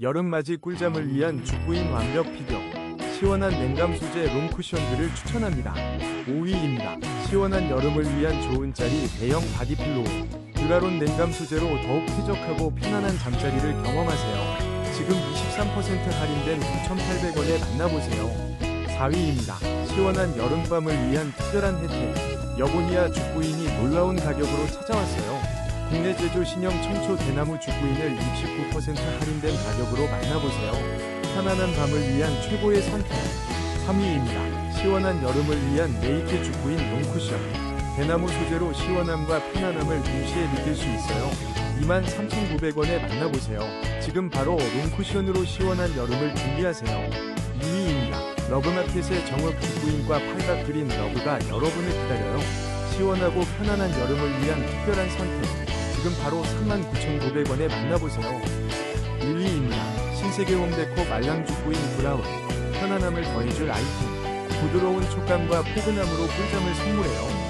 여름맞이 꿀잠을 위한 죽부인 완벽 피겨 시원한 냉감 소재 롱 쿠션들을 추천합니다. 5위입니다. 시원한 여름을 위한 좋은 자리 대형 바디필로우 듀라론 냉감 소재로 더욱 쾌적하고 편안한 잠자리를 경험하세요. 지금 23% 할인된 9,800원에 만나보세요. 4위입니다. 시원한 여름밤을 위한 특별한 혜택 여보니아 죽부인이 놀라운 가격으로 찾아왔어요. 국내 제조 신형 청초 대나무 죽부인을 69% 할인된 가격으로 만나보세요. 편안한 밤을 위한 최고의 선택. 3위입니다. 시원한 여름을 위한 네이트 죽부인 롱쿠션. 대나무 소재로 시원함과 편안함을 동시에 느낄 수 있어요. 23,900원에 만나보세요. 지금 바로 롱쿠션으로 시원한 여름을 준비하세요. 2위입니다. 러브마켓의 정읍 죽부인과 팔각 그린 러브가 여러분을 기다려요. 시원하고 편안한 여름을 위한 특별한 선택. 지금 바로 39,900원에 만나보세요. 1위입니다. 신세계 홈데코 말랑 죽부인 브라운. 편안함을 더해줄 아이템. 부드러운 촉감과 포근함으로 꿀잠을 선물해요.